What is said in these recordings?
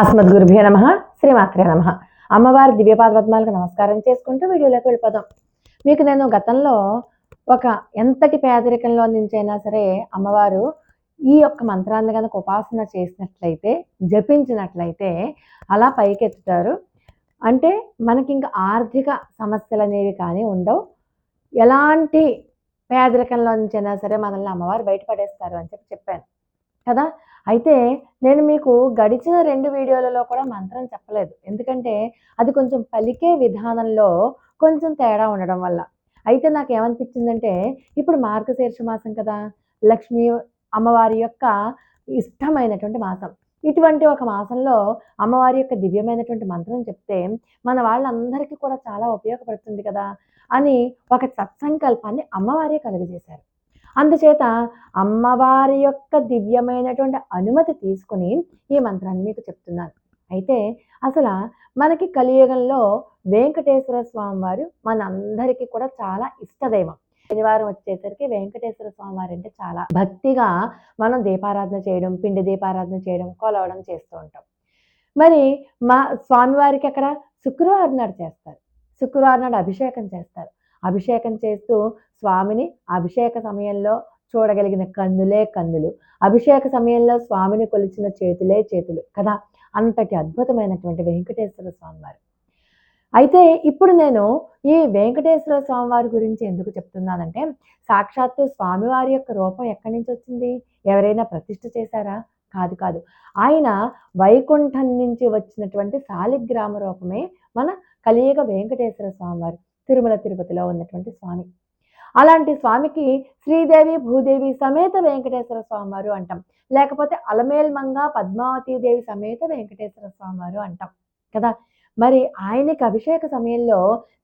అస్మద్ గురుభ్యో నమ శ్రీమాత్రే నమ. అమ్మవారి దివ్యపాద పద్మాలకు నమస్కారం చేసుకుంటూ వీడియోలోకి వెళ్ళిపోదాం. మీకు నేను గతంలో ఒక ఎంతటి పేదరికంలో నుంచైనా సరే అమ్మవారు ఈ యొక్క మంత్రాన్ని కనుక ఉపాసన చేసినట్లయితే జపించినట్లయితే అలా పైకెత్తుతారు. అంటే మనకి ఇంకా ఆర్థిక సమస్యలు అనేవి కానీ ఉండవు. ఎలాంటి పేదరికంలో నుంచైనా సరే మనల్ని అమ్మవారు బయటపడేస్తారు అని చెప్పి చెప్పాను. కదా? అయితే నేను మీకు గడిచిన రెండు వీడియోలలో కూడా మంత్రం చెప్పలేదు. ఎందుకంటే అది కొంచెం పలికే విధానంలో కొంచెం తేడా ఉండడం వల్ల. అయితే నాకు ఏమనిపించిందంటే ఇప్పుడు మార్గశీర్ష మాసం కదా లక్ష్మీ అమ్మవారి యొక్క ఇష్టమైనటువంటి మాసం. ఇటువంటి ఒక మాసంలో అమ్మవారి యొక్క దివ్యమైనటువంటి మంత్రం చెప్తే మన వాళ్ళందరికీ కూడా చాలా ఉపయోగపడుతుంది కదా అని ఒక సత్సంకల్పాన్ని అమ్మవారే కలుగజేశారు. అందుచేత అమ్మవారి యొక్క దివ్యమైనటువంటి అనుమతి తీసుకుని ఈ మంత్రాన్ని మీకు చెప్తున్నాను. అయితే అసలు మనకి కలియుగంలో వెంకటేశ్వర స్వామి వారు మనందరికీ కూడా చాలా ఇష్టదైవం. శనివారం వచ్చేసరికి వెంకటేశ్వర స్వామి వారు అంటే చాలా భక్తిగా మనం దీపారాధన చేయడం పిండి దీపారాధన చేయడం కొలవడం చేస్తూ ఉంటాం. మరి మా స్వామివారికి అక్కడ శుక్రవారం నాడు చేస్తారు. శుక్రవారం నాడు అభిషేకం చేస్తారు. అభిషేకం చేస్తూ స్వామిని అభిషేక సమయంలో చూడగలిగిన కన్నులే కన్నులు. అభిషేక సమయంలో స్వామిని కొలిచిన చేతులే చేతులు కదా. అంతటి అద్భుతమైనటువంటి వెంకటేశ్వర స్వామి వారు అయితే ఇప్పుడు నేను ఈ వెంకటేశ్వర స్వామి వారి గురించి ఎందుకు చెప్తున్నానంటే సాక్షాత్తు స్వామివారి యొక్క రూపం ఎక్కడి నుంచి వచ్చింది? ఎవరైనా ప్రతిష్ఠ చేశారా? కాదు కాదు. ఆయన వైకుంఠం నుంచి వచ్చినటువంటి శాలిగ్రామ రూపమే మన కలియుగ వెంకటేశ్వర స్వామివారు. తిరుమల తిరుపతిలో ఉన్నటువంటి స్వామి. అలాంటి స్వామికి శ్రీదేవి భూదేవి సమేత వెంకటేశ్వర స్వామి వారు అంటాం. లేకపోతే అలమేల్మంగ పద్మావతి దేవి సమేత వెంకటేశ్వర స్వామి వారు అంటాం. కదా? మరి ఆయనకి అభిషేక సమయంలో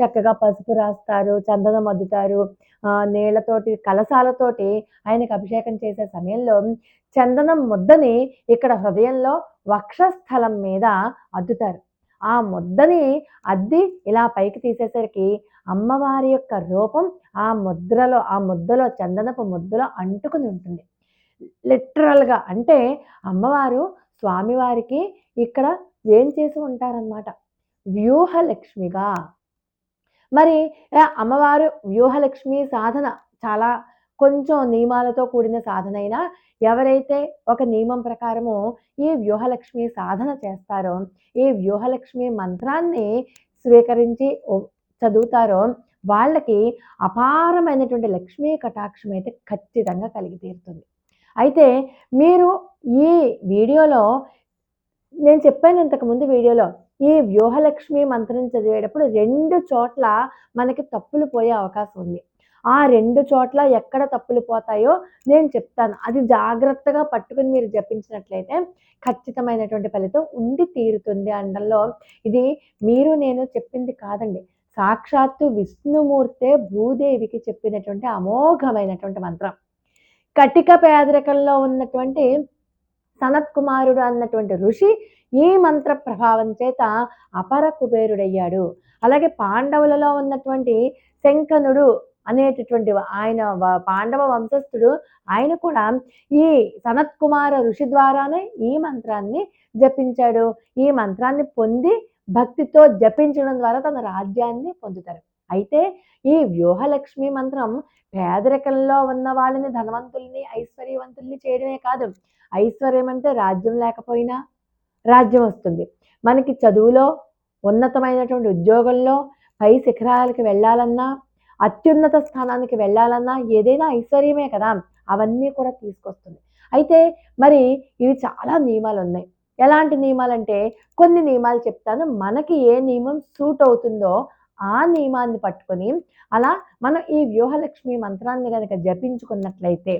చక్కగా పసుపు రాస్తారు చందనం అద్దుతారు నీళ్ళతోటి నీళ్ళతోటి కలశాలతోటి ఆయనకి అభిషేకం చేసే సమయంలో చందనం ముద్దని ఇక్కడ హృదయంలో వక్షస్థలం మీద అద్దుతారు. ఆ ముద్దని అద్ది ఇలా పైకి తీసేసరికి అమ్మవారి యొక్క రూపం ఆ ముద్రలో ఆ ముద్దలో చందనపు ముద్దలో అంటుకుని ఉంటుంది. లిటరల్గా అంటే అమ్మవారు స్వామివారికి ఇక్కడ ఏం చేసి ఉంటారనమాట వ్యూహలక్ష్మిగా. మరి అమ్మవారు వ్యూహలక్ష్మి సాధన చాలా కొంచెం నియమాలతో కూడిన సాధన అయినా ఎవరైతే ఒక నియమం ప్రకారము ఈ వ్యూహలక్ష్మి సాధన చేస్తారో ఈ వ్యూహలక్ష్మి మంత్రాన్ని స్వీకరించి చదువుతారో వాళ్ళకి అపారమైనటువంటి లక్ష్మీ కటాక్షం అయితే ఖచ్చితంగా కలిగి తీరుతుంది. అయితే మీరు ఈ వీడియోలో నేను చెప్పాను ఇంతకుముందు వీడియోలో ఈ వ్యూహలక్ష్మి మంత్రం చదివేటప్పుడు రెండు చోట్ల మనకి తప్పులు పోయే అవకాశం ఉంది. ఆ రెండు చోట్ల ఎక్కడ తప్పులు పోతాయో నేను చెప్తాను. అది జాగ్రత్తగా పట్టుకుని మీరు జపించినట్లయితే ఖచ్చితమైనటువంటి ఫలితం ఉండి తీరుతుంది అనడంలో ఇది మీరు నేను చెప్పింది కాదండి. సాక్షాత్తు విష్ణుమూర్తే భూదేవికి చెప్పినటువంటి అమోఘమైనటువంటి మంత్రం. కటిక పేదరికంలో ఉన్నటువంటి సనత్ కుమారుడు అన్నటువంటి ఋషి ఈ మంత్ర ప్రభావం చేత అపర కుబేరుడయ్యాడు. అలాగే పాండవులలో ఉన్నటువంటి శంకనుడు అనేటటువంటి ఆయన పాండవ వంశస్థుడు ఆయన కూడా ఈ సనత్ కుమార ఋషి ద్వారానే ఈ మంత్రాన్ని జపించాడు. ఈ మంత్రాన్ని పొంది భక్తితో జపించడం ద్వారా తన రాజ్యాన్ని పొందుతారు. అయితే ఈ వ్యూహలక్ష్మి మంత్రం పేదరికంలో ఉన్న వాళ్ళని ధనవంతుల్ని ఐశ్వర్యవంతుల్ని చేయడమే కాదు. ఐశ్వర్యం అంటే రాజ్యం లేకపోయినా రాజ్యం వస్తుంది. మనకి చదువులో ఉన్నతమైనటువంటి ఉద్యోగంలో పై శిఖరాలకి వెళ్ళాలన్నా అత్యున్నత స్థానానికి వెళ్ళాలన్నా ఏదైనా ఐశ్వర్యమే కదా. అవన్నీ కూడా తీసుకొస్తుంది. అయితే మరి ఇవి చాలా నియమాలు ఉన్నాయి ఎలాంటి నియమాలంటే కొన్ని నియమాలు చెప్తాను. మనకి ఏ నియమం సూట్ అవుతుందో ఆ నియమాన్ని పట్టుకొని అలా మనం ఈ వ్యూహలక్ష్మి మంత్రాన్ని కనుక జపించుకున్నట్లయితే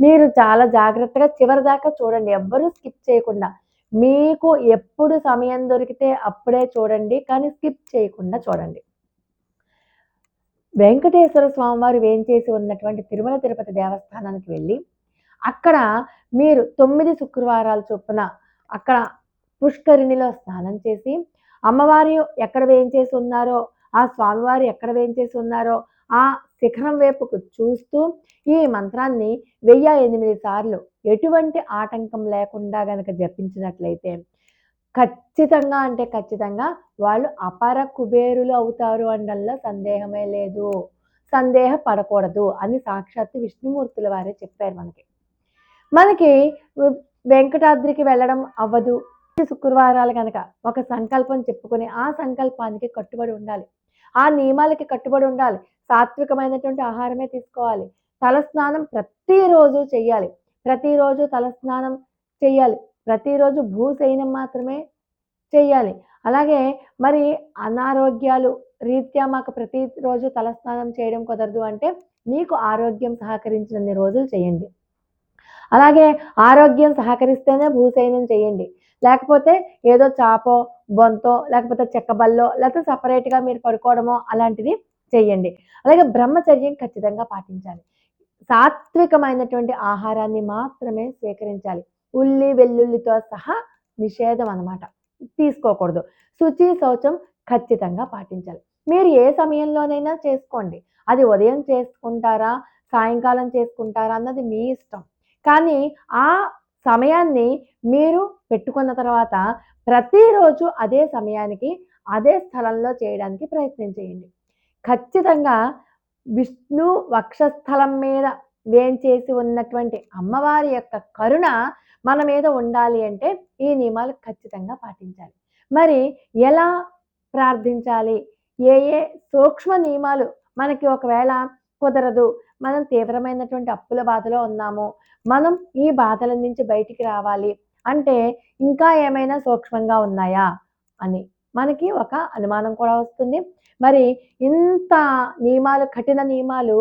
మీరు చాలా జాగ్రత్తగా చివరి దాకా చూడండి. ఎవ్వరూ స్కిప్ చేయకుండా మీకు ఎప్పుడు సమయం దొరికితే అప్పుడే చూడండి కానీ స్కిప్ చేయకుండా చూడండి. వెంకటేశ్వర స్వామివారు వేంచేసి ఉన్నటువంటి తిరుమల తిరుపతి దేవస్థానానికి వెళ్ళి అక్కడ మీరు తొమ్మిది శుక్రవారాల చొప్పున అక్కడ పుష్కరిణిలో స్నానం చేసి అమ్మవారి ఎక్కడ వేయించేసి ఉన్నారో ఆ స్వామివారు ఎక్కడ వేంచేసి ఉన్నారో ఆ శిఖరం వైపుకు చూస్తూ ఈ మంత్రాన్ని వెయ్యి ఎనిమిది సార్లు ఎటువంటి ఆటంకం లేకుండా గనక జపించినట్లయితే ఖచ్చితంగా అంటే ఖచ్చితంగా వాళ్ళు అపర కుబేరులు అవుతారు అనడంలో సందేహమే లేదు. సందేహ పడకూడదు అని సాక్షాత్తు విష్ణుమూర్తుల వారే చెప్పారు మనకి. మనకి వెంకటాద్రికి వెళ్ళడం అవ్వదు. శుక్రవారాలు కనుక ఒక సంకల్పం చెప్పుకొని ఆ సంకల్పానికి కట్టుబడి ఉండాలి. ఆ నియమాలకి కట్టుబడి ఉండాలి. సాత్వికమైనటువంటి ఆహారమే తీసుకోవాలి. తలస్నానం ప్రతిరోజు చేయాలి ప్రతిరోజు తలస్నానం చేయాలి ప్రతిరోజు భూశయనం మాత్రమే చేయాలి అలాగే మరి అనారోగ్యాలు రీత్యా మాకు ప్రతిరోజు తలస్నానం చేయడం కుదరదు అంటే మీకు ఆరోగ్యం సహకరించినన్ని రోజులు చేయండి. అలాగే ఆరోగ్యం సహకరిస్తేనే భూసైన్యం చేయండి. లేకపోతే ఏదో చాపో బొంతో లేకపోతే చెక్కబల్లో లేకపోతే సపరేట్గా మీరు పడుకోవడమో అలాంటిది చేయండి. అలాగే బ్రహ్మచర్యం ఖచ్చితంగా పాటించాలి. సాత్వికమైనటువంటి ఆహారాన్ని మాత్రమే స్వీకరించాలి. ఉల్లి వెల్లుల్లితో సహా నిషేధం అన్నమాట. తీసుకోకూడదు. శుచి శౌచం ఖచ్చితంగా పాటించాలి. మీరు ఏ సమయంలోనైనా చేసుకోండి. అది ఉదయం చేసుకుంటారా సాయంకాలం చేసుకుంటారా అన్నది మీ ఇష్టం. కానీ ఆ సమయాన్ని మీరు పెట్టుకున్న తర్వాత ప్రతిరోజు అదే సమయానికి అదే స్థలంలో చేయడానికి ప్రయత్నం చేయండి. ఖచ్చితంగా విష్ణు వక్షస్థలం మీద వేంచేసి ఉన్నటువంటి అమ్మవారి యొక్క కరుణ మన మీద ఉండాలి అంటే ఈ నియమాలు ఖచ్చితంగా పాటించాలి. మరి ఎలా ప్రార్థించాలి? ఏ ఏ సూక్ష్మ నియమాలు? మనకి ఒకవేళ కుదరదు మనం తీవ్రమైనటువంటి అప్పుల బాధలో ఉన్నాము మనం ఈ బాధల నుంచి బయటికి రావాలి. అంటే ఇంకా ఏమైనా సూక్ష్మంగా ఉన్నాయా? అని మనకి ఒక అనుమానం కూడా వస్తుంది. మరి ఇంత నియమాలు కఠిన నియమాలు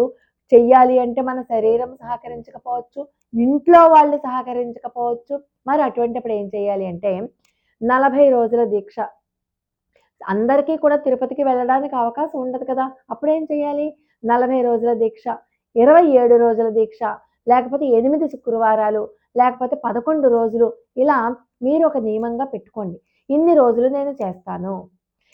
చెయ్యాలి అంటే మన శరీరం సహకరించకపోవచ్చు ఇంట్లో వాళ్ళు సహకరించకపోవచ్చు మరి అటువంటిప్పుడు ఏం చేయాలి అంటే నలభై రోజుల దీక్ష. అందరికీ కూడా తిరుపతికి వెళ్ళడానికి అవకాశం ఉండదు కదా. అప్పుడు ఏం చేయాలి నలభై రోజుల దీక్ష ఇరవై ఏడు రోజుల దీక్ష లేకపోతే ఎనిమిది శుక్రవారాలు లేకపోతే పదకొండు రోజులు ఇలా మీరు ఒక నియమంగా పెట్టుకోండి. ఇన్ని రోజులు నేను చేస్తాను.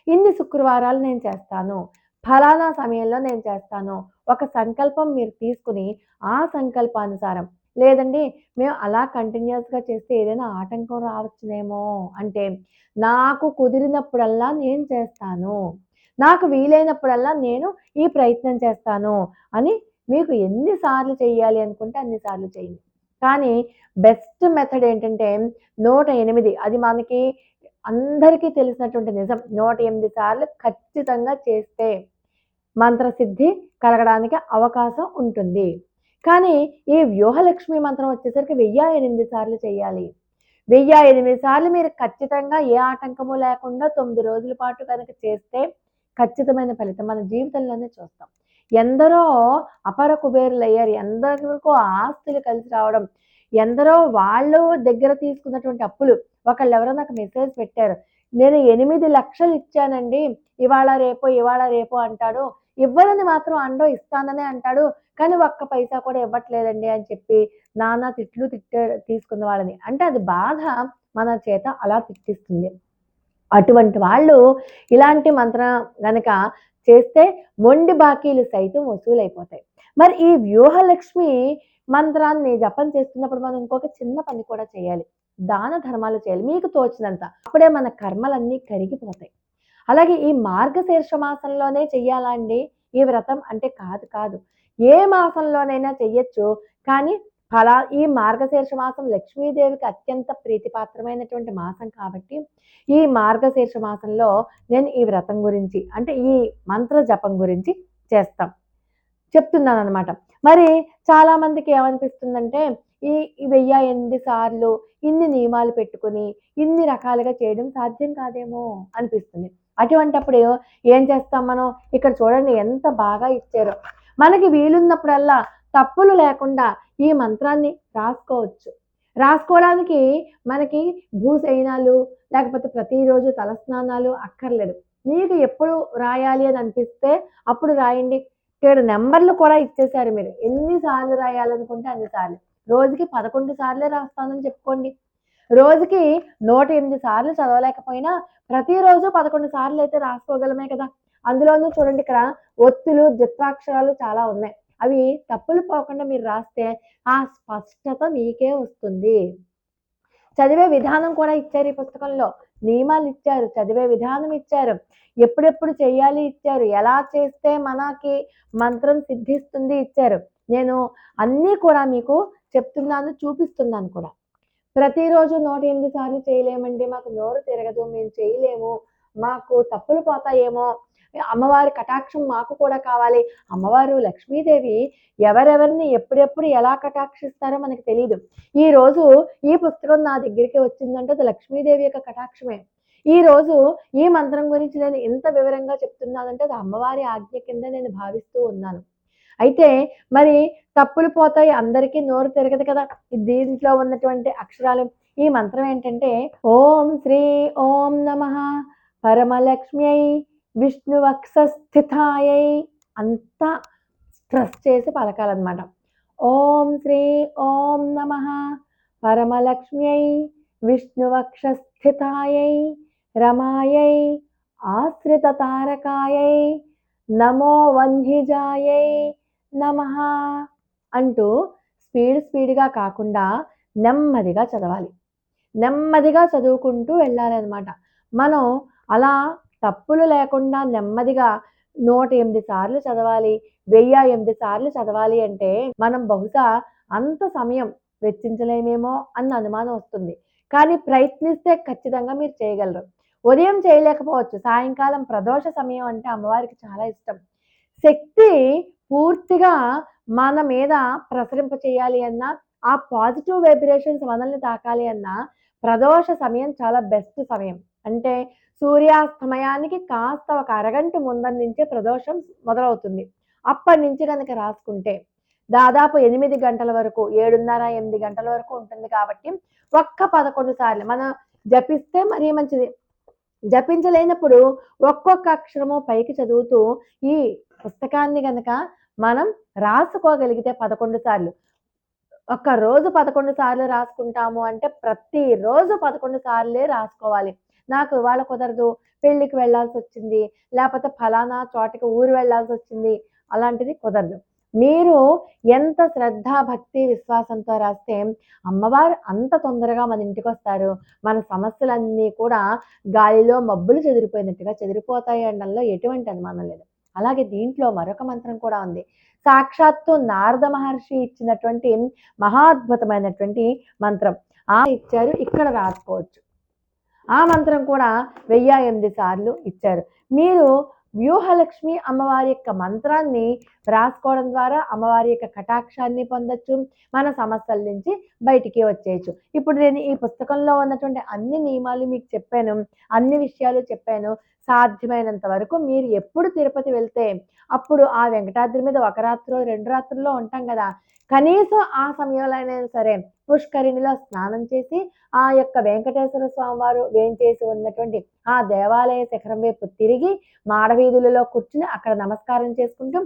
ఇన్ని శుక్రవారాలు నేను చేస్తాను. ఫలానా సమయంలో నేను చేస్తాను. ఒక సంకల్పం మీరు తీసుకుని ఆ సంకల్పానుసారం లేదండి మేము అలా కంటిన్యూస్గా చేస్తే ఏదైనా ఆటంకం రావచ్చునేమో అంటే నాకు కుదిరినప్పుడల్లా నేను చేస్తాను. నాకు వీలైనప్పుడల్లా నేను ఈ ప్రయత్నం చేస్తాను అని మీకు ఎన్నిసార్లు చేయాలి అనుకుంటే అన్నిసార్లు చేయండి కానీ బెస్ట్ మెథడ్ ఏంటంటే నూట ఎనిమిది. అది మనకి అందరికీ తెలిసినటువంటి నిజం. నూట ఎనిమిది సార్లు ఖచ్చితంగా చేస్తే మంత్రసిద్ధి కలగడానికి అవకాశం ఉంటుంది. కానీ ఈ వ్యూహలక్ష్మి మంత్రం వచ్చేసరికి వెయ్యి ఎనిమిది సార్లు చేయాలి వెయ్యి ఎనిమిది సార్లు మీరు ఖచ్చితంగా ఏ ఆటంకము లేకుండా తొమ్మిది రోజుల పాటు కనుక చేస్తే ఖచ్చితమైన ఫలితం మన జీవితంలోనే చూస్తాం. ఎందరో అపర కుబేరులు అయ్యారు ఎందరికో ఆస్తులు కలిసి రావడం ఎందరో వాళ్ళు దగ్గర తీసుకున్నటువంటి అప్పులు ఒకళ్ళు ఎవరో నాకు మెసేజ్ పెట్టారు. నేను ఎనిమిది లక్షలు ఇచ్చానండి ఇవాళ రేపు ఇవాళ రేపు అంటాడు. ఇవ్వనని మాత్రం అండో ఇస్తాననే అంటాడు కానీ ఒక్క పైసా కూడా ఇవ్వట్లేదండి అని చెప్పి నానా తిట్లు తిట్టే తీసుకున్న వాళ్ళని. అంటే అది బాధ మన చేత అలా తిట్టిస్తుంది. అటువంటి వాళ్ళు ఇలాంటి మంత్రం గనక చేస్తే మొండి బాకీలు సైతం వసూలైపోతాయి. మరి ఈ వ్యూహలక్ష్మి మంత్రాన్ని జపం చేస్తున్నప్పుడు మనం ఇంకొక చిన్న పని కూడా చేయాలి. దాన ధర్మాలు చేయాలి. మీకు తోచినంత. అప్పుడే మన కర్మలన్నీ కరిగిపోతాయి. అలాగే ఈ మార్గశీర్ష మాసంలోనే చెయ్యాలా అండి? ఈ వ్రతం అంటే కాదు కాదు. ఏ మాసంలోనైనా చెయ్యొచ్చు. కానీ ఫలా ఈ మార్గశీర్ష మాసం లక్ష్మీదేవికి అత్యంత ప్రీతిపాత్రమైనటువంటి మాసం కాబట్టి ఈ మార్గశీర్ష మాసంలో నేను ఈ వ్రతం గురించి అంటే ఈ మంత్ర జపం గురించి చేస్తాం. చెప్తున్నాను అనమాట మరి చాలామందికి ఏమనిపిస్తుందంటే ఈ ఈ వెయ్యి ఎనిమిది సార్లు ఇన్ని నియమాలు పెట్టుకుని ఇన్ని రకాలుగా చేయడం సాధ్యం కాదేమో అనిపిస్తుంది. అటువంటప్పుడు ఏం చేస్తాం మనం? ఇక్కడ చూడండి ఎంత బాగా ఇచ్చారో. మనకి వీలున్నప్పుడల్లా తప్పులు లేకుండా ఈ మంత్రాన్ని రాసుకోవచ్చు. రాసుకోవడానికి మనకి భూశయనాలు లేకపోతే ప్రతిరోజు తలస్నానాలు అక్కర్లేదు. మీకు ఎప్పుడు రాయాలి అని అనిపిస్తే అప్పుడు రాయండి. ఏడు నెంబర్లు కూడా ఇచ్చేసారు మీరు. ఎన్నిసార్లు రాయాలనుకుంటే అన్నిసార్లు. రోజుకి పదకొండు సార్లే రాస్తానని చెప్పుకోండి. రోజుకి నూట ఎనిమిది సార్లు చదవలేకపోయినా ప్రతిరోజు పదకొండు సార్లు అయితే రాసుకోగలమే కదా. అందులోనూ చూడండి ఇక్కడ ఒత్తులు ద్విత్వాక్షరాలు చాలా ఉన్నాయి. అవి తప్పులు పోకుండా మీరు రాస్తే ఆ స్పష్టత మీకే వస్తుంది. చదివే విధానం కూడా ఇచ్చారు ఈ పుస్తకంలో. నియమాలు ఇచ్చారు చదివే విధానం ఇచ్చారు. ఎప్పుడెప్పుడు చేయాలి ఇచ్చారు ఎలా చేస్తే మనకి మంత్రం సిద్ధిస్తుంది ఇచ్చారు. నేను అన్నీ కూడా మీకు చెప్తున్నాను చూపిస్తున్నాను కూడా. ప్రతిరోజు నూట ఎనిమిది సార్లు చేయలేమండి మాకు నోరు తిరగదు మేము చేయలేము మాకు తప్పులు పోతాయేమో అమ్మవారి కటాక్షం మాకు కూడా కావాలి. అమ్మవారు లక్ష్మీదేవి ఎవరెవరిని ఎప్పుడెప్పుడు ఎలా కటాక్షిస్తారో మనకు తెలియదు ఈ రోజు ఈ పుస్తకం నా దగ్గరికి వచ్చిందంటే అది లక్ష్మీదేవి యొక్క కటాక్షమే. ఈ రోజు ఈ మంత్రం గురించి నేను ఇంత వివరంగా చెప్తున్నానంటే అది అమ్మవారి ఆజ్ఞ కింద నేను భావిస్తూ ఉన్నాను. అయితే మరి తప్పులు పోతాయి అందరికీ నోరు తిరగదు కదా. దీంట్లో ఉన్నటువంటి అక్షరాలు. ఈ మంత్రం ఏంటంటే ఓం శ్రీ ఓం నమ పరమలక్ష్మ్యై విష్ణువక్షస్థితాయై అంతా స్ట్రెస్ చేసి పలకాలన్నమాట. ఓం శ్రీ ఓం నమ. పరమలక్ష్మ్యై విష్ణువక్షస్థితాయై రమాయై ఆశ్రిత తారకాయై నమో వన్హిజాయై నమ అంటూ స్పీడ్ స్పీడ్గా కాకుండా నెమ్మదిగా చదవాలి. నెమ్మదిగా చదువుకుంటూ వెళ్ళాలన్నమాట. మనం అలా తప్పులు లేకుండా నెమ్మదిగా నూట ఎనిమిది సార్లు చదవాలి వెయ్యి ఎనిమిది సార్లు చదవాలి అంటే మనం బహుశా అంత సమయం వెచ్చించలేమేమో అన్న అనుమానం వస్తుంది. కానీ ప్రయత్నిస్తే ఖచ్చితంగా మీరు చేయగలరు. ఉదయం చేయలేకపోవచ్చు. సాయంకాలం ప్రదోష సమయం అంటే అమ్మవారికి చాలా ఇష్టం. శక్తి పూర్తిగా మన మీద ప్రసరింప చేయాలి అన్నా ఆ పాజిటివ్ వైబ్రేషన్స్ మనల్ని తాకాలి అన్నా ప్రదోష సమయం చాలా బెస్ట్ సమయం. అంటే సూర్యాస్తమయానికి కాస్త ఒక అరగంట ముందర నుంచే ప్రదోషం మొదలవుతుంది. అప్పటి నుంచి కనుక రాసుకుంటే దాదాపు ఎనిమిది గంటల వరకు ఏడున్నర ఎనిమిది గంటల వరకు ఉంటుంది కాబట్టి ఒక్క పదకొండు సార్లు మనం జపిస్తే మరీ మంచిది. జపించలేనప్పుడు ఒక్కొక్క అక్షరము పైకి చదువుతూ ఈ పుస్తకాన్ని గనక మనం రాసుకోగలిగితే పదకొండు సార్లు. ఒక్క రోజు పదకొండు సార్లు రాసుకుంటాము అంటే ప్రతిరోజు పదకొండు సార్లే రాసుకోవాలి. నాకు ఇవాళ కుదరదు పెళ్ళికి వెళ్ళాల్సి వచ్చింది లేకపోతే ఫలానా చోటకి ఊరు వెళ్ళాల్సి వచ్చింది అలాంటిది కుదరదు. మీరు ఎంత శ్రద్ధ భక్తి విశ్వాసంతో రాస్తే అమ్మవారు అంత తొందరగా మన ఇంటికి వస్తారు. మన సమస్యలన్నీ కూడా గాలిలో మబ్బులు చెదిరిపోయినట్టుగా చెదిరిపోతాయి అనడంలో ఎటువంటి అనుమానం లేదు. అలాగే దీంట్లో మరొక మంత్రం కూడా ఉంది. సాక్షాత్తు నారద మహర్షి ఇచ్చినటువంటి మహాద్భుతమైనటువంటి మంత్రం. ఆ ఇచ్చారు ఇక్కడ రాసుకోవచ్చు. ఆ మంత్రం కూడా వెయ్యి ఎనిమిది సార్లు ఇచ్చారు. మీరు వ్యూహలక్ష్మి అమ్మవారి యొక్క మంత్రాన్ని రాసుకోవడం ద్వారా అమ్మవారి యొక్క కటాక్షాన్ని పొందొచ్చు మన సమస్యల నుంచి బయటికి వచ్చేయచ్చు. ఇప్పుడు నేను ఈ పుస్తకంలో ఉన్నటువంటి అన్ని నియమాలు మీకు చెప్పాను అన్ని విషయాలు చెప్పాను. సాధ్యమైనంత వరకు మీరు ఎప్పుడు తిరుపతి వెళ్తే అప్పుడు ఆ వెంకటాద్రి మీద ఒక రాత్రో రెండు రాత్రుల్లో ఉంటాం కదా. కనీసం ఆ సమయంలో అయినా సరే పుష్కరిణిలో స్నానం చేసి ఆ యొక్క వెంకటేశ్వర స్వామివారు వేంచేసి ఉన్నటువంటి ఆ దేవాలయ శిఖరం వైపు తిరిగి మాడవీధులలో కూర్చుని అక్కడ నమస్కారం చేసుకుంటూ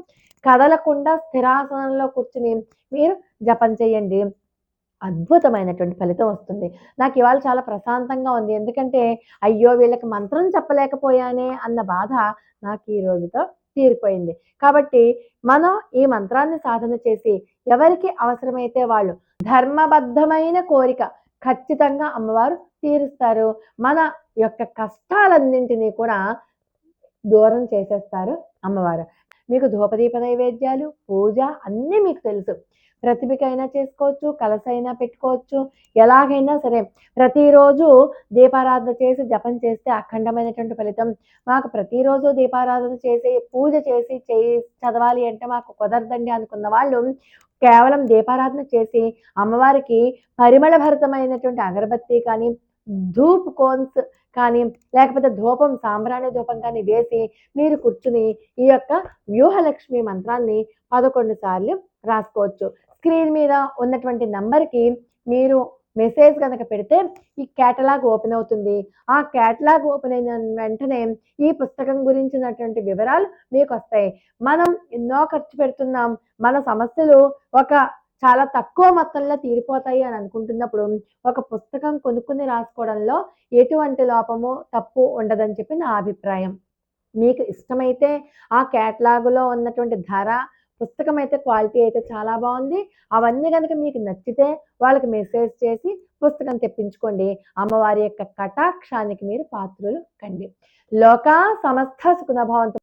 కదలకుండా స్థిరాసనంలో కూర్చుని మీరు జపం చేయండి. అద్భుతమైనటువంటి ఫలితం వస్తుంది. నాకు ఇవాళ చాలా ప్రశాంతంగా ఉంది. ఎందుకంటే అయ్యో వీళ్ళకి మంత్రం చెప్పలేకపోయానే అన్న బాధ నాకు ఈ రోజుతో తీరిపోయింది. కాబట్టి మనం ఈ మంత్రాన్ని సాధన చేసి ఎవరికి అవసరమైతే వాళ్ళు ధర్మబద్ధమైన కోరిక ఖచ్చితంగా అమ్మవారు తీరుస్తారు. మన యొక్క కష్టాలన్నింటినీ కూడా దూరం చేసేస్తారు అమ్మవారు. మీకు ధూపదీప నైవేద్యాలు పూజ అన్నీ మీకు తెలుసు. ప్రతిభకైనా చేసుకోవచ్చు కలసైనా పెట్టుకోవచ్చు ఎలాగైనా సరే ప్రతిరోజు దీపారాధన చేసి జపం చేస్తే అఖండమైనటువంటి ఫలితం. మాకు ప్రతిరోజు దీపారాధన చేసి పూజ చేసి చేయి చదవాలి అంటే మాకు కుదరదండి అనుకున్న వాళ్ళు కేవలం దీపారాధన చేసి అమ్మవారికి పరిమళ భరితమైనటువంటి అగరబత్తి కానీ ధూప్ కోన్స్ కానీ లేకపోతే ధూపం సాంబ్రాణి ధూపం కానీ వేసి మీరు కూర్చుని ఈ యొక్క వ్యూహలక్ష్మి మంత్రాన్ని పదకొండు సార్లు రాసుకోవచ్చు. స్క్రీన్ మీద ఉన్నటువంటి నంబర్కి మీరు మెసేజ్ కనుక పెడితే ఈ కేటలాగ్ ఓపెన్ అవుతుంది. ఆ కేటలాగ్ ఓపెన్ అయిన వెంటనే ఈ పుస్తకం గురించినటువంటి వివరాలు మీకు వస్తాయి. మనం ఎన్నో ఖర్చు పెడుతున్నాం. మన సమస్యలు ఒక చాలా తక్కువ మొత్తంలో తీరిపోతాయి అని అనుకుంటున్నప్పుడు ఒక పుస్తకం కొనుక్కుని రాసుకోవడంలో ఎటువంటి లోపము తప్పు ఉండదని చెప్పి నా అభిప్రాయం. మీకు ఇష్టమైతే ఆ కేటలాగులో ఉన్నటువంటి ధర పుస్తకం అయితే క్వాలిటీ అయితే చాలా బాగుంది. అవన్నీ కనుక మీకు నచ్చితే వాళ్ళకి మెసేజ్ చేసి పుస్తకం తెప్పించుకోండి. అమ్మవారి యొక్క కటాక్షానికి మీరు పాత్రలు కండి. లోక సమస్త సుఖనభావంతో